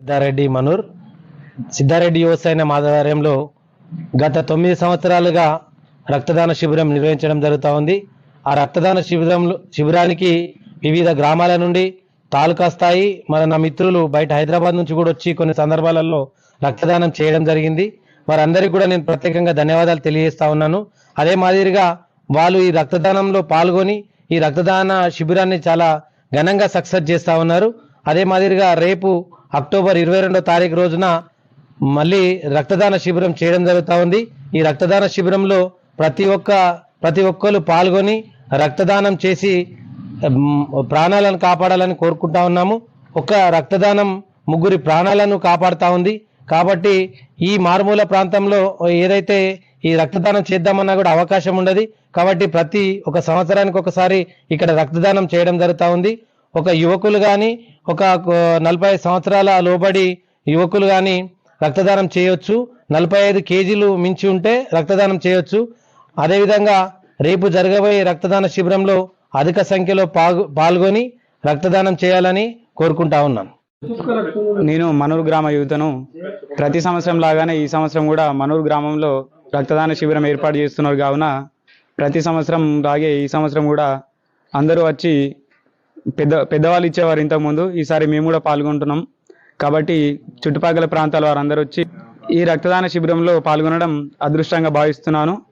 సిద్ధారెడ్డి మనూర్. సిద్ధారెడ్డి యువసైన ఆధ్వర్యంలో గత తొమ్మిది సంవత్సరాలుగా రక్తదాన శిబిరం నిర్వహించడం జరుగుతూ ఉంది. ఆ రక్తదాన శిబిరంలో శిబిరానికి వివిధ గ్రామాల నుండి తాలూకా స్థాయి మన నా మిత్రులు బయట హైదరాబాద్ నుంచి కూడా వచ్చి కొన్ని సందర్భాలలో రక్తదానం చేయడం జరిగింది. వారందరికీ కూడా నేను ప్రత్యేకంగా ధన్యవాదాలు తెలియజేస్తా ఉన్నాను. అదే మాదిరిగా వాళ్ళు ఈ రక్తదానంలో పాల్గొని ఈ రక్తదాన శిబిరాన్ని చాలా ఘనంగా సక్సెస్ చేస్తూ ఉన్నారు. అదే మాదిరిగా రేపు అక్టోబర్ ఇరవై రెండో తారీఖు రోజున మళ్ళీ రక్తదాన శిబిరం చేయడం జరుగుతూ ఉంది. ఈ రక్తదాన శిబిరంలో ప్రతి ఒక్క ప్రతి ఒక్కరు పాల్గొని రక్తదానం చేసి ప్రాణాలను కాపాడాలని కోరుకుంటా ఉన్నాము. ఒక రక్తదానం ముగ్గురి ప్రాణాలను కాపాడుతూ ఉంది. కాబట్టి ఈ మారుమూల ప్రాంతంలో ఏదైతే ఈ రక్తదానం చేద్దామన్నా కూడా అవకాశం ఉండదు. కాబట్టి ప్రతి ఒక సంవత్సరానికి ఒకసారి ఇక్కడ రక్తదానం చేయడం జరుగుతూ ఉంది. ఒక యువకులు కానీ ఒక నలభై సంవత్సరాల లోబడి యువకులు కానీ రక్తదానం చేయొచ్చు. నలభై ఐదు కేజీలు మించి ఉంటే రక్తదానం చేయొచ్చు. అదేవిధంగా రేపు జరగబోయే రక్తదాన శిబిరంలో అధిక సంఖ్యలో పాల్గొ పాల్గొని రక్తదానం చేయాలని కోరుకుంటా ఉన్నాను నేను మనూరు గ్రామ యువతను ప్రతి సంవత్సరం లాగానే ఈ సంవత్సరం కూడా మనూరు గ్రామంలో రక్తదాన శిబిరం ఏర్పాటు చేస్తున్నారు. కావున ప్రతి సంవత్సరం లాగే ఈ సంవత్సరం కూడా అందరూ వచ్చి పెద్ద పెద్దవాళ్ళు ఇచ్చేవారు ఇంతకుముందు. ఈసారి మేము కూడా పాల్గొంటున్నాం. కాబట్టి చుట్టుపక్కల ప్రాంతాల వారందరూ వచ్చి ఈ రక్తదాన శిబిరంలో పాల్గొనడం అదృష్టంగా భావిస్తున్నాను.